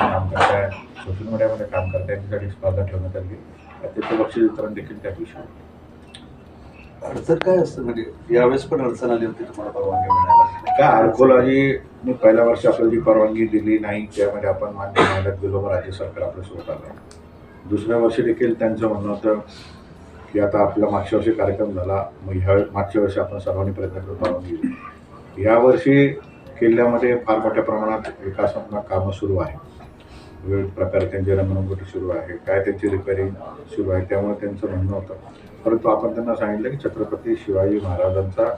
काम करताय सोशल मीडियामध्ये काम करताय त्यांच्यासाठी स्पर्धा ठेवण्यात आली. त्याचं बक्षीस वितरण देखील त्या दिवशी. अडचण काय असतं? म्हणजे यावेळेस पण अडचण आली होती तुम्हाला परवानगी मिळायला? काय आर्कोलॉजीने पहिल्या वर्षी आपल्याला जी परवानगी दिली नाही त्यामध्ये आपण मान्य महिन्यात गेलो राज्य सरकार आपल्यासोबत आलं. दुसऱ्या वर्षी देखील त्यांचं म्हणणं होतं की आता आपला मागच्या वर्षी कार्यक्रम झाला मग ह्या मागच्या वर्षी आपण सर्वांनी प्रयत्न करून परवानगी दिली. यावर्षी किल्ल्यामध्ये फार मोठ्या प्रमाणात विकासात्मक कामं सुरू आहे विविध प्रकारे त्यांची रमणुगती सुरू आहे काय त्यांची रिपेअरिंग सुरू आहे त्यामुळे त्यांचं म्हणणं होतं. परंतु आपण त्यांना सांगितलं की छत्रपती शिवाजी महाराजांचा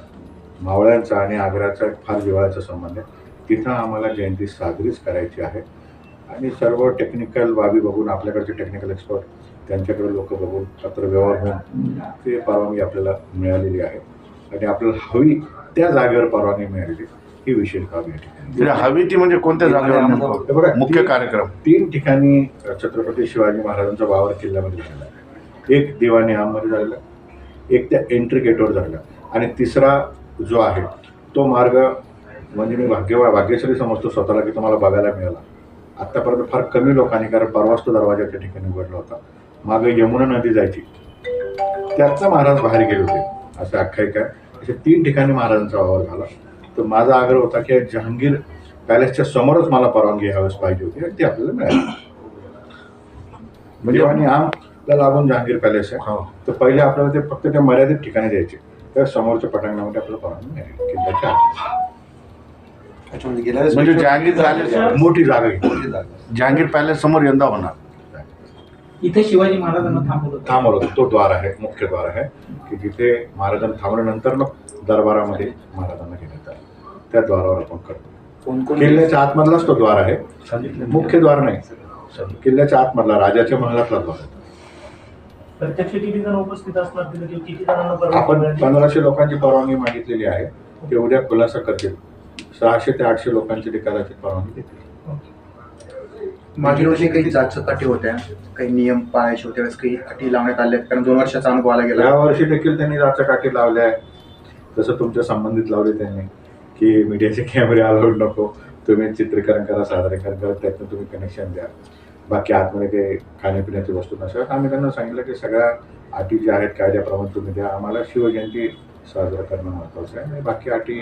मावळ्यांचा आणि आग्र्याचा एक फार जिवाळ्याचा संबंध आहे. तिथं आम्हाला जयंती साजरीच करायची आहे. आणि सर्व टेक्निकल बाबी बघून आपल्याकडचे टेक्निकल एक्सपर्ट त्यांच्याकडे लोक बघून पत्र व्यवहार होऊन ते परवानगी आपल्याला मिळालेली आहे. आणि आपल्याला हवी त्या जागेवर परवानगी मिळालेली ही विशेष बाब या ठिकाणी. हवी ती म्हणजे कोणत्या जागेवर मुख्य कार्यक्रम. तीन ठिकाणी छत्रपती शिवाजी महाराजांचा वावर किल्ल्यामध्ये झालेला आहे एक दिवाणी आममध्ये झालेला एक त्या एंट्री गेटवर झालेला. आणि तिसरा जो आहे तो मार्ग म्हणजे मी भाग्य भाग्यश्री समजतो स्वतःला की तुम्हाला बघायला मिळाला. आत्तापर्यंत फार कमी लोकांनी कारण परवाच तो दरवाजा त्या ठिकाणी उघडला होता. मागे यमुना नदी जायची. त्यातनं महाराज बाहेर गेले होते. असं आख्यायिका आहे. अशा तीन ठिकाणी महाराजांचा वावर झाला. तर माझा आग्रह होता की जहांगीर पॅलेसच्या समोरच मला परवानगी ह्यावेळेस पाहिजे होती. आणि ती आपल्याला मिळाली. म्हणजे आणि आमला लागून जहांगीर पॅलेस आहे. हो. तर पहिले आपल्याला ते फक्त त्या मर्यादित ठिकाणी द्यायचे. त्या समोरच्या पटांगणामध्ये आपल्याला परवानगी मिळाली. किल्ल्याच्या म्हणजे म्हणजे जहांगीर पॅलेस मोठी जागा घेतली मोठी जागा. जहांगीर पॅलेस समोर यंदा होणार. इथे शिवाजी महाराजांना थांबवलं होतं. थांबवलं. तो द्वार आहे मुख्य द्वार आहे की जिथे महाराजांना थांबल्यानंतर मग दरबारामध्ये महाराजांना घेण्यात आलं. त्या द्वारावर आपण करतो. कोण कोण? किल्ल्याच्या आतमधलाच तो द्वार आहे मुख्य द्वार नाही. किल्ल्याच्या आतमधला राजाच्या महलातला द्वार आहे. प्रत्यक्ष किती जण उपस्थित असणार तिथे? किंवा किती जणांना परवानगी आपण? पंधराशे लोकांची परवानगी मागितलेली आहे. ते उद्या खुलासा करतील. सहाशे ते आठशे लोकांची ते कदाचित परवानगी देतील. मागील वर्षी काही अटी होत्या. काही नियम पाळायचे होते. काही अटी लावण्यात आल्या आहेत. कारण दोन वर्षाचा अनुभव आला गेला. या वर्षी देखील त्यांनी राचा काठी लावल्या आहे जसं तुमच्या संबंधित लावले त्यांनी. की मीडियाचे कॅमेरे अलाउड नको. तुम्ही चित्रीकरण करा सादरीकरण करा त्यातून तुम्ही कनेक्शन द्या. बाकी आतमध्ये काही खाण्यापिण्याची वस्तू नसेल आम्ही त्यांना सांगितलं की सगळ्या अटी ज्या आहेत कायद्याप्रमाणे तुम्ही द्या. आम्हाला शिवजयंती साजरा करणं महत्त्वाचं आहे. आणि बाकी अटी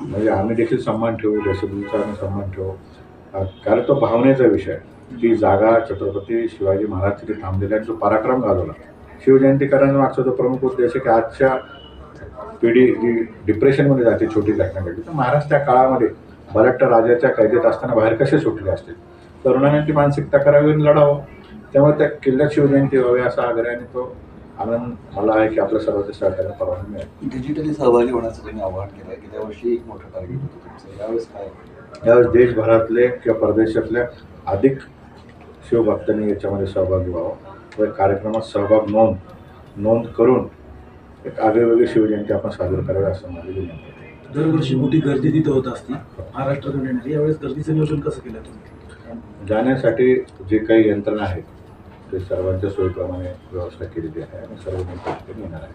म्हणजे आम्ही देखील सन्मान ठेवू देशभूमीचा आम्ही सन्मान ठेवू. कारण तो भावनेचा विषय ती जागा छत्रपती शिवाजी महाराज तिथे थांबलेले आणि जो पराक्रम घालवला शिवजयंती करण्यामागचा जो प्रमुख उद्देश आहे की आजच्या पिढी जी डिप्रेशनमध्ये जाते छोटी घटना घडली तर महाराज त्या काळामध्ये बलाट्ट राजाच्या कैदेत असताना बाहेर कसे सुटले असतील तरुणांनी ती मानसिकता करावी आणि लढावं. त्यामुळे त्या किल्ल्यात शिवजयंती व्हावी असा आग्रह आणि तो आनंद मला आहे की आपल्या सर्वांच्या सहकार्य परवानगी मिळेल. डिजिटली सहभागी होण्याचं त्यांनी आवाहन केलं आहे की त्या वर्षी एक मोठं टार्गेट होतं तुमचं. यावेळेस काय यावेळेस देशभरातले किंवा परदेशातल्या अधिक शिवभक्तांनी याच्यामध्ये सहभागी व्हावं व कार्यक्रमात सहभाग नोंद नोंद करून एक आगळेवेगळी शिवजयंती आपण साजरी करावी असं माझी विनंती आहे. दरवर्षी मोठी गर्दी तिथे होत असते. महाराष्ट्रातून येणारी. यावेळेस गर्दीचं नियोजन कसं केलं तुम्ही? जाण्यासाठी जे काही यंत्रणा आहेत ते सर्वांच्या सोयीप्रमाणे व्यवस्था केलेली आहे आणि सर्व तिथे येणार आहे.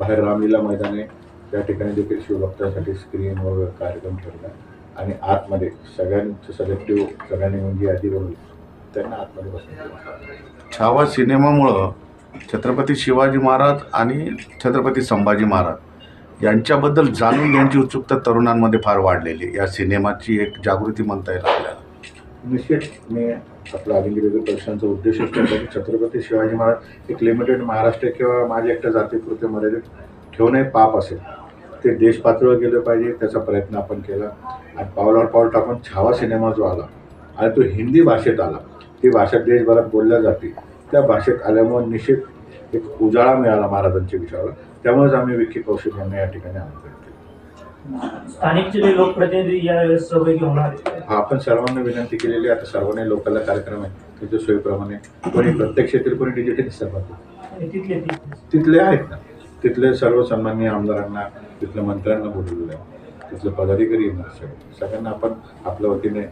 बाहेर रामलीला मैदाने त्या ठिकाणी देखील शिवभक्तांसाठी स्क्रीन व कार्यक्रम ठेवला आहे. आणि आतमध्ये सगळ्यांचं सलेक्टिव्ह सगळ्यांनी म्हणजे यादी बनवली त्यांना आतमध्ये बसण्याची छावा सिनेमामुळं छत्रपती शिवाजी महाराज आणि छत्रपती संभाजी महाराज यांच्याबद्दल जाणून घेण्याची उत्सुकता तरुणांमध्ये फार वाढलेली आहे. या सिनेमाची एक जागृती म्हणता येईल आपल्याला. निश्चित. मी आपला आदिंगिरी पक्षांचा उद्देश असतो छत्रपती शिवाजी महाराज एक लिमिटेड महाराष्ट्र किंवा माझ्या एकट्या जातीपुरते मर्यादित ठेवणे पाप असेल. ते देश पातळीवर गेलं पाहिजे त्याचा प्रयत्न आपण केला. आणि पावलावर पाऊल टाकून छावा सिनेमा जो आला आणि तो हिंदी भाषेत आला. ती भाषा देशभरात बोलल्या जाते. त्या भाषेत आल्यामुळे निश्चित एक उजाळा मिळाला महाराजांच्या विचाराला. त्यामुळेच आम्ही विकी कौशिक यांना या ठिकाणी आमंत्रित केलं. स्थानिकचे जे लोकप्रतिनिधी यावेळेस सहभागी होणार. हा आपण सर्वांना विनंती केलेली आता सर्वांनी लोकांना कार्यक्रम आहे. त्याच्या सोयीप्रमाणे कोणी प्रत्यक्ष येतील कोणी डिजिटली सहभाग तिथले तिथले. आहेत ना. तिथले सर्व सन्माननीय आमदारांना तिथल्या मंत्र्यांना बोलवलेलं आहे. तिथले पदाधिकारी येणार सगळे सगळ्यांना आपण आपल्या वतीने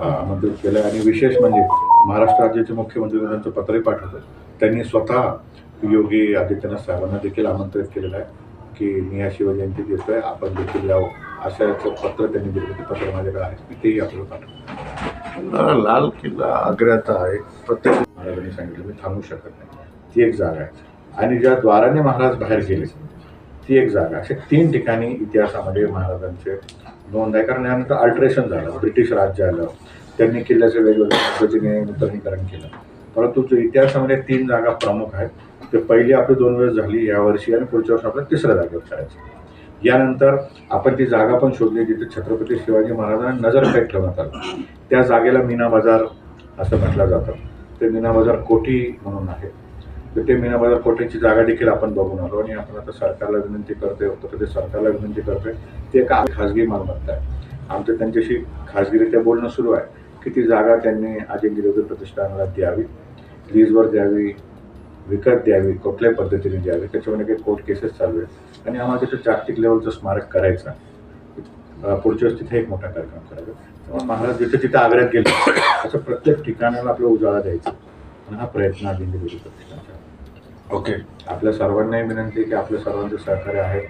आमंत्रित केलं आहे आणि विशेष म्हणजे महाराष्ट्र राज्याचे मुख्यमंत्री त्यांचं पत्रही पाठवलं. त्यांनी स्वतः योगी आदित्यनाथ साहेबांना देखील आमंत्रित केलेलं आहे की मी या शिवजयंती देतोय आपण देखील यावं असं पत्र त्यांनी दिलं. ते पत्र माझ्याकडे आहे. मी तेही आपल्याला पाठवलं अ, लाल किल्ला आग्र्याचा एक प्रत्येक महाराजांनी सांगितलं मी थांबू शकत नाही. ती एक जागा आहे. आणि ज्या द्वाराने महाराज बाहेर गेले ती एक जागा अशा तीन ठिकाणी इतिहासामध्ये महाराजांचे नोंद आहे. कारण यानंतर अल्ट्रेशन झालं. ब्रिटिश राज्य आलं. त्यांनी किल्ल्याचं वेगवेगळ्या पद्धतीने नूतनीकरण केलं. परंतु जो इतिहासामध्ये तीन जागा प्रमुख आहेत ते पहिली आपली दोन वेळेस झाली यावर्षी आणि पुढच्या वर्षी आपल्याला तिसऱ्या जागेवर करायचं. यानंतर आपण ती जागा पण शोधली जिथे छत्रपती शिवाजी महाराजांना नजरकैद ठेवण्यात आलं त्या जागेला मीना बाजार असं म्हटलं जातं. ते मीना बाजार कोठी म्हणून आहे. तर ते मीना बाजार कोठीची जागा देखील आपण बघून आलो आणि आपण आता सरकारला विनंती करतोय उत्तर प्रदेश सरकारला विनंती करतोय ते एक खाजगी मालमत्ता आहे. आमचं त्यांच्याशी खाजगीरित्या बोलणं सुरू आहे. की ती जागा त्यांनी अजिंक्य देवगी प्रतिष्ठानाला द्यावी लीजवर द्यावी विकत द्यावी कुठल्याही पद्धतीने द्यावी त्याच्यामध्ये काही कोर्ट केसेस चालू आहेत. आणि आम्हाला तिथे जागतिक लेवलचं स्मारक करायचं पुढच्या वेळेस तिथे एक मोठा कार्यक्रम करायचा तेव्हा महाराज जिथे जिथे आग्र्यात गेले असं प्रत्येक ठिकाणाला आपला उजाळा द्यायचा आणि हा प्रयत्न अजिंक्य देवगी प्रतिष्ठानचा. ओके. आपल्या सर्वांनाही विनंती की आपल्या सर्वांचं सहकार्य आहे.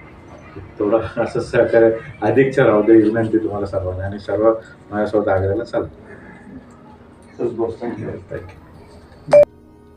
थोडं असं सहकार्य अधिकच्या राहू दे विनंती तुम्हाला सर्वांना आणि सर्व माझ्यासोबत आग्र्याला चालतं. Muitas boas tardes.